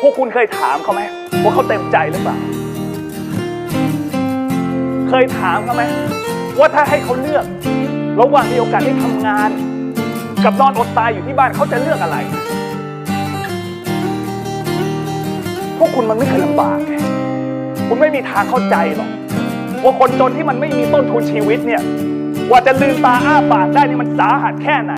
พวกคุณเคยถามเขาไหมว่าเขาเต็มใจหรือเปล่า เคยถามเขาไหมว่าถ้าให้เขาเลือก ระหว่างมีโอกาสได้ทำงาน กับนอนอดตายอยู่ที่บ้านเขาจะเลือกอะไร พวกคุณมันไม่เคยลำบากไงคุณไม่มีทางเข้าใจหรอกว่าคนจนที่มันไม่มีต้นทุนชีวิตเนี่ยกว่าจะลืมตาอ้าปากได้นี่มันสาหัสแค่ไหน